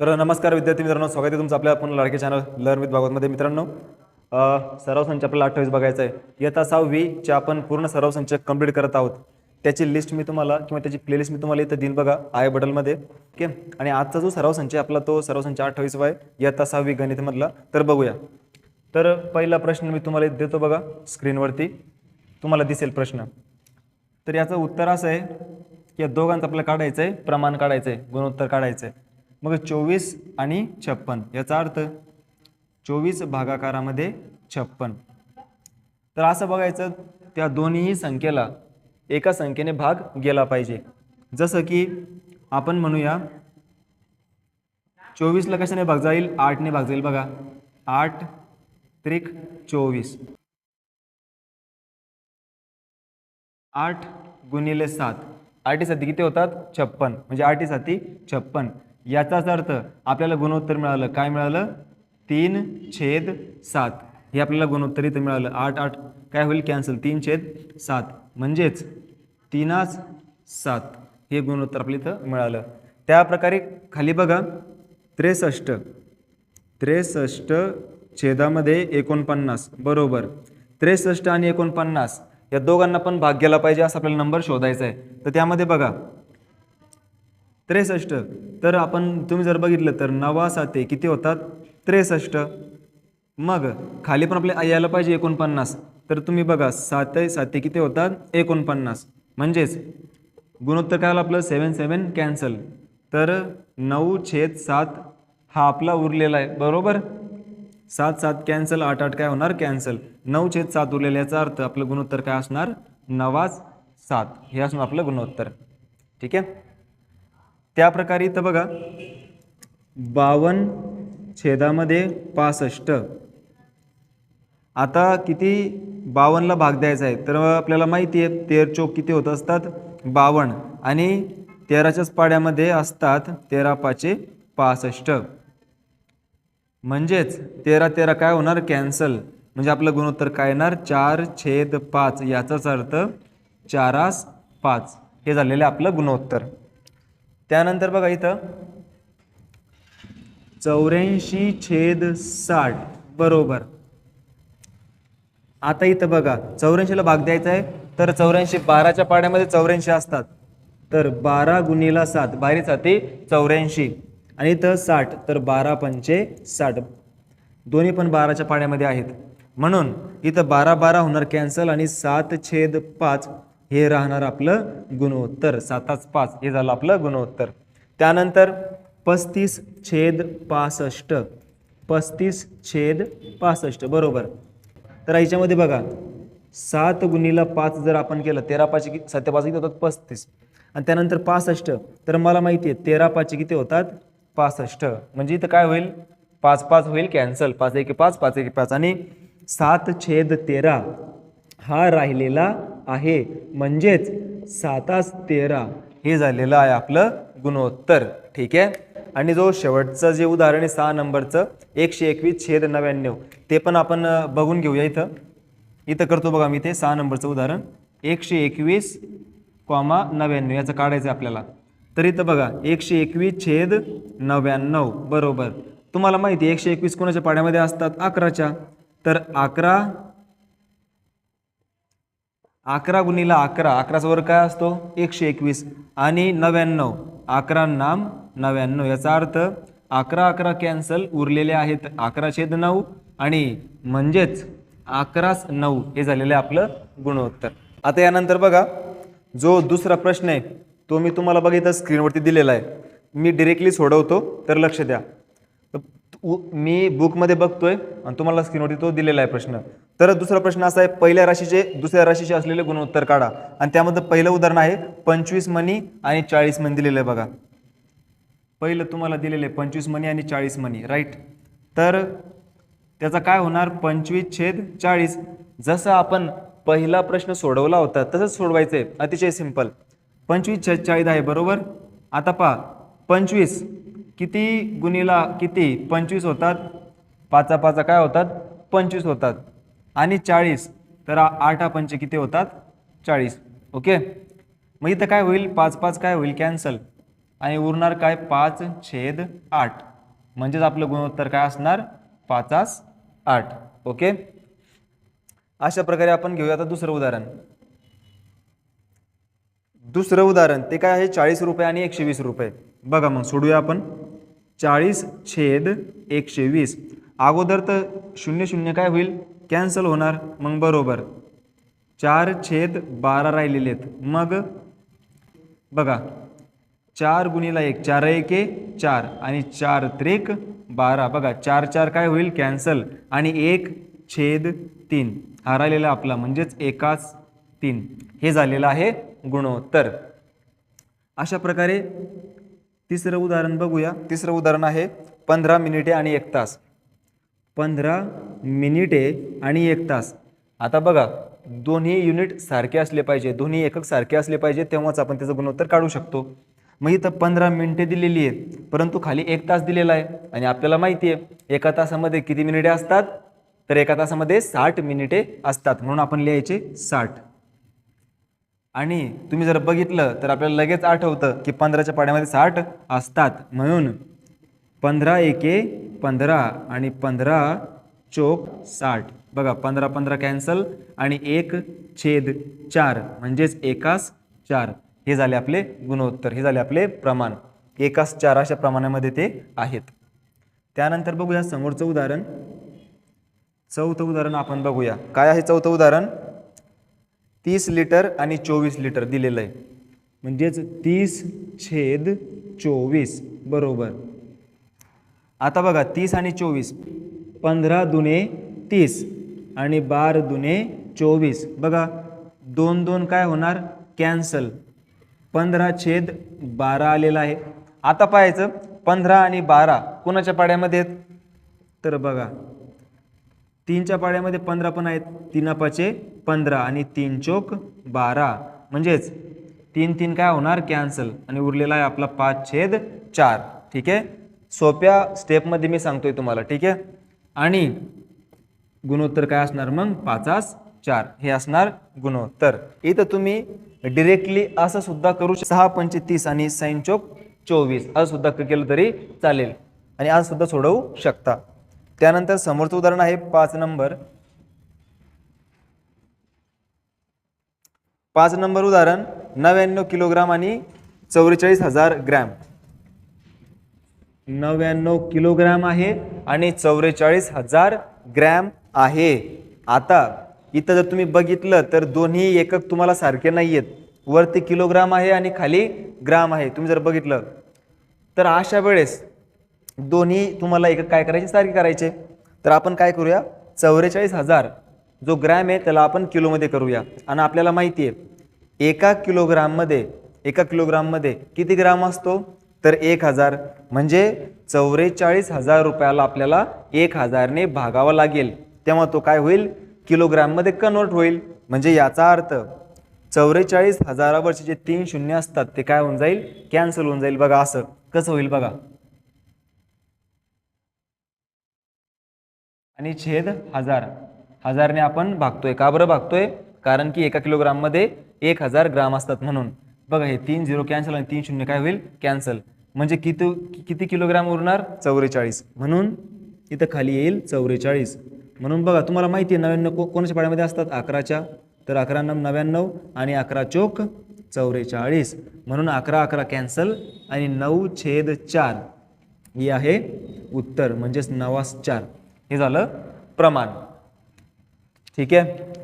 तर नमस्कार विद्यार्थी मित्रांनो स्वागत आहे तुमचं आपल्या आपण लाडके चॅनल लर्न विथ भागवतमध्ये. मित्रांनो सराव संच आपल्याला अठ्ठावीस बघायचा आहे येता सहावीचे आपण पूर्ण सराव संच कंप्लीट करत आहोत. त्याची लिस्ट मी तुम्हाला किंवा त्याची प्लेलिस्ट मी तुम्हाला इथं दिन बघा आय बटलमध्ये. ओके? आणि आजचा जो सराव संच आहे आपला तो सराव संच अठ्ठावीस आहे येता सहावी गणितमधला. तर बघूया. तर पहिला प्रश्न मी तुम्हाला देतो बघा स्क्रीनवरती तुम्हाला दिसेल प्रश्न. तर याचं उत्तर असं आहे की या दोघांचं आपल्याला काढायचं आहे प्रमाण काढायचं आहे गुणोत्तर काढायचं आहे मग चोवीस आणि छप्पन याचा अर्थ चोवीस भागाकारामध्ये छप्पन. तर असं बघायचं त्या दोन्हीही संख्येला एका संख्येने भाग गेला पाहिजे. जसं की आपण म्हणूया चोवीसला कशाने भाग जाईल? आठने भाग जाईल बघा. आठ त्रिक चोवीस. आठ गुणिले सात. आठी साती किती होतात? छप्पन. म्हणजे आठी साती छप्पन. याचाच अर्थ आपल्याला गुणोत्तर मिळालं. काय मिळालं? तीन छेद सात. हे आपल्याला गुणोत्तर इथं मिळालं. आठ आठ. काय होईल? कॅन्सल तीन छेद सात. म्हणजेच तीनाच सात. हे गुणोत्तर आपल्या इथं मिळालं. त्या प्रकारे खाली बघा. त्रेसष्ट. त्रेसष्ट छेदामध्ये एकोणपन्नास. बरोबर. त्रेसष्ट आणि एकोणपन्नास. या दोघांना पण भाग गेला पाहिजे असा आपल्याला नंबर शोधायचा आहे. तर त्यामध्ये बघा. त्रेसष्ट. तर आपण तुम्ही जर बघितलं तर नवा साते किती होतात? त्रेसष्ट. मग खाली पण आपले यायला पाहिजे एकोणपन्नास. तर तुम्ही बघा सात साते किती होतात? एकोणपन्नास. म्हणजेच गुणोत्तर काय आपलं? Seven seven cancel. तर नऊ छेद सात हा आपला उरलेला आहे. बरोबर? सात सात कॅन्सल आठ आठ काय होणार? कॅन्सल. नऊ छेद सात उरलेला याचा अर्थ आपलं गुणोत्तर काय असणार? नवाच सात. हे असणार आपलं गुणोत्तर. ठीक आहे? त्या प्रकारे इथं बघा. बावन्न छेदामध्ये पासष्ट. आता किती बावन्नला भाग द्यायचा आहे तर आपल्याला माहिती आहे तेर चोक किती होत असतात? बावन्न आणि तेराच्याच पाड्यामध्ये असतात तेरा पाचे पासष्ट. म्हणजेच तेरा तेरा काय होणार? कॅन्सल. म्हणजे आपलं गुणोत्तर काय येणार? चार छेद पाच. याचाच अर्थ चारास पाच. हे झालेलं आपलं गुणोत्तर. त्यानंतर बघा इथं. चौऱ्याऐंशी छेद साठ. बरोबर. आता इथं बघा चौऱ्याऐंशीला भाग द्यायचा आहे तर चौऱ्याऐंशी बाराच्या पाड्यामध्ये चौऱ्याऐंशी असतात. तर बारा गुणीला सात बारी साती चौऱ्याऐंशी. आणि इथं साठ तर बारा पंचे साठ. दोन्ही पण बाराच्या पाड्यामध्ये आहेत. म्हणून इथं बारा बारा होणार कॅन्सल आणि सात छेद पाच. हे राहणार आपलं गुणोत्तर. साताच पाच हे झालं आपलं गुणोत्तर. त्यानंतर पस्तीस छेद पासष्ट. पस्तीस छेद पासष्ट बरोबर. तर याच्यामध्ये बघा सात गुणीला पाच जर आपण केलं तेरा पाचशे किती सत्या पाच किती होतात? पस्तीस. आणि त्यानंतर पासष्ट. तर मला माहिती आहे तेरा पाचशे किती होतात? पासष्ट. म्हणजे इथं काय होईल? पाच पाच होईल कॅन्सल. पाच एक पाच पाच एक पाच. आणि सात छेद तेरा हा राहिलेला आहे. म्हणजेच सातास तेरा हे झालेलं आहे आपलं गुणोत्तर. ठीक आहे? आणि जो शेवटचं जे उदाहरण आहे सहा नंबरचं एकशे एकवीस छेद नव्याण्णव ते पण आपण बघून घेऊया इथं. इथं करतो बघा मी ते सहा नंबरचं उदाहरण. एकशे एकवीस कॉमा नव्याण्णव याचं काढायचं आहे आपल्याला. तर इथं बघा एकशे एकवीस छेद नव्याण्णव बरोबर. तुम्हाला माहिती आहे एकशे एकवीस कोणाच्या पाड्यामध्ये असतात? अकराच्या. तर अकरा अकरा गुणीला अकरा. अकराचा वर्ग काय असतो? एकशे एकवीस. आणि नव्याण्णव. अकरा नाम नव्याण्णव. याचा अर्थ अकरा अकरा कॅन्सल उरलेले आहेत. अकरा छेद नऊ. आणि म्हणजेच अकराच नऊ हे झालेलं आहे आपलं गुणोत्तर. आता यानंतर बघा जो दुसरा प्रश्न आहे तो मी तुम्हाला बघितलं स्क्रीनवरती दिलेला आहे. मी डिरेक्टली सोडवतो तर लक्ष द्या. उ- मी बुकमध्ये बघतोय आणि तुम्हाला स्क्रीनवरती तो दिलेला आहे प्रश्न. तर दुसरा प्रश्न असा आहे पहिल्या राशीचे दुसऱ्या राशीचे असलेले गुणोत्तर काढा. आणि त्यामध्ये पहिलं उदाहरण आहे पंचवीस मनी आणि चाळीस मनी दिलेलं आहे बघा. पहिलं तुम्हाला दिलेलं आहे पंचवीस मनी आणि चाळीस मनी राईट तर त्याचा काय होणार? पंचवीस छेद चाळीस. जसं आपण पहिला प्रश्न सोडवला होता तसंच सोडवायचं आहे. अतिशय सिंपल. पंचवीस छेद चाळीस आहे बरोबर? आता पहा पंचवीस किती गुणीला किती? पंचवीस होतात. पाचा पाचा काय होतात? पंचवीस होतात. आणि चाळीस. तर आठ पंच किती होतात? चाळीस. ओके? मग इथं काय होईल? पाच पाच काय होईल? कॅन्सल. आणि उरणार काय? पाच छेद आठ. म्हणजेच आपलं गुणोत्तर काय असणार? पाचास आठ. ओके? अशा प्रकारे आपण घेऊया आता दुसरं उदाहरण. दुसरं उदाहरण. ते काय आहे? चाळीस रुपये आणि एकशे वीस रुपये. बघा मग सोडूया आपण. चाळीस छेद एकशे वीस. अगोदर तर शून्य शून्य काय होईल? कॅन्सल होणार. मग बरोबर. चार छेद बारा राहिलेले आहेत. मग? बघा. चार गुणीला एक. चार एके चार. आणि चार त्रिक बारा. बघा चार चार काय होईल? कॅन्सल. आणि एक छेद तीन. हा राहिलेला आपला म्हणजेच एकाच तीन. हे झालेलं आहे गुणोत्तर. अशा प्रकारे तिसरं उदाहरण बघूया. तिसरं उदाहरण आहे पंधरा मिनिटे आणि एक तास. पंधरा मिनिटे आणि एक तास. आता बघा दोन्ही युनिट सारखे असले पाहिजे दोन्ही एकक सारखे असले पाहिजे तेव्हाच आपण त्याचं गुणोत्तर काढू शकतो. मग इथं पंधरा मिनिटे दिलेली आहेत परंतु खाली एक तास दिलेला आहे. आणि आपल्याला माहिती आहे एका तासामध्ये किती मिनिटे असतात? तर एका तासामध्ये साठ मिनिटे असतात म्हणून आपण लिहायचे साठ. आणि तुम्ही जर बघितलं तर आपल्याला लगेच आठवतं की पंधराच्या पाड्यामध्ये साठ असतात. म्हणून पंधरा एके पंधरा आणि पंधरा चोक साठ. बघा पंधरा पंधरा कॅन्सल आणि एक छेद चार म्हणजेच एकास चार. हे झाले आपले गुणोत्तर हे झाले आपले प्रमाण. एकास चार अशा प्रमाणामध्ये ते आहेत. त्यानंतर बघूया समोरचं उदाहरण. चौथं उदाहरण आपण बघूया. काय आहे चौथं उदाहरण? तीस लिटर आणि चोवीस लिटर दिलेलं आहे. म्हणजेच तीस छेद चोवीस. बरोबर. आता बघा तीस आणि चोवीस. पंधरा दुने तीस आणि बार दुने चोवीस. बघा दोन दोन काय होणार? कॅन्सल. पंधरा छेद बारा आलेला आहे. आता पाहायचं पंधरा आणि बारा कोणाच्या पाड्यामध्ये आहेत? तर बघा तीनच्या पाड्यामध्ये पंधरा पण आहेत. तीन पंधरा आणि तीन चोक बारा. म्हणजेच तीन तीन काय होणार? कॅन्सल. आणि उरलेला आहे आपला पाच छेद चार. ठीक आहे? सोप्या स्टेपमध्ये मी सांगतोय तुम्हाला ठीक आहे? आणि गुणोत्तर काय असणार मग? पाचास चार. हे असणार गुणोत्तर. इथं तुम्ही डिरेक्टली असं सुद्धा करू सहा पंचे तीस आणि साईन चौक चोवीस. असं सुद्धा केलं तरी चालेल. आणि आज सुद्धा सोडवू शकता. त्यानंतर समोरचं उदाहरण आहे पाच नंबर. पाच नंबर उदाहरण नव्याण्णव किलोग्राम आणि चौवेचाळीस हजार ग्रॅम. नव्याण्णव किलोग्रॅम आहे आणि चौवेचाळीस हजार ग्रॅम आहे. आता इथं जर तुम्ही बघितलं तर दोन्ही एकक तुम्हाला सारखे नाही आहेत वरती किलोग्राम आहे आणि खाली ग्राम आहे. तुम्ही जर बघितलं तर अशा वेळेस दोन्ही तुम्हाला एकक काय करायचे? सारखे करायचे. तर आपण काय करूया? चौवेचाळीस हजार जो ग्रॅम आहे त्याला आपण किलोमध्ये करूया. आणि आपल्याला माहिती आहे एका किलोग्राममध्ये एका किलोग्राममध्ये किती ग्राम असतो? तर एक हजार म्हणजे चौवेचाळीस हजार रुपयाला आपल्याला एक हजारने भागावा लागेल. तेव्हा तो काय होईल? किलोग्रॅममध्ये कन्वर्ट होईल. म्हणजे याचा अर्थ चौवेचाळीस हजारावरचे जे तीन शून्य असतात ते काय होऊन जाईल? कॅन्सल होऊन जाईल. बघा असं. कसं होईल बघा. आणि छेद हजार. हजारने आपण भागतोय. का बरं भागतोय? कारण की एका किलोग्राममध्ये एक हजार ग्राम असतात म्हणून. बघा हे तीन झिरो कॅन्सल आणि तीन शून्य काय होईल? कॅन्सल म्हणजे किती किती किलोग्राम उरणार? चौवेचाळीस. म्हणून इथं खाली येईल चौवेचाळीस. म्हणून बघा तुम्हाला माहिती आहे नव्याण्णव को कोणाच्या पाड्यामध्ये असतात? अकराच्या. तर अकरा नम नव्याण्णव आणि अकरा चोक चौवेचाळीस. म्हणून अकरा अकरा कॅन्सल आणि नऊ छेद चार. ही आहे उत्तर म्हणजेच नवास चार. हे झालं प्रमाण. ठीक आहे?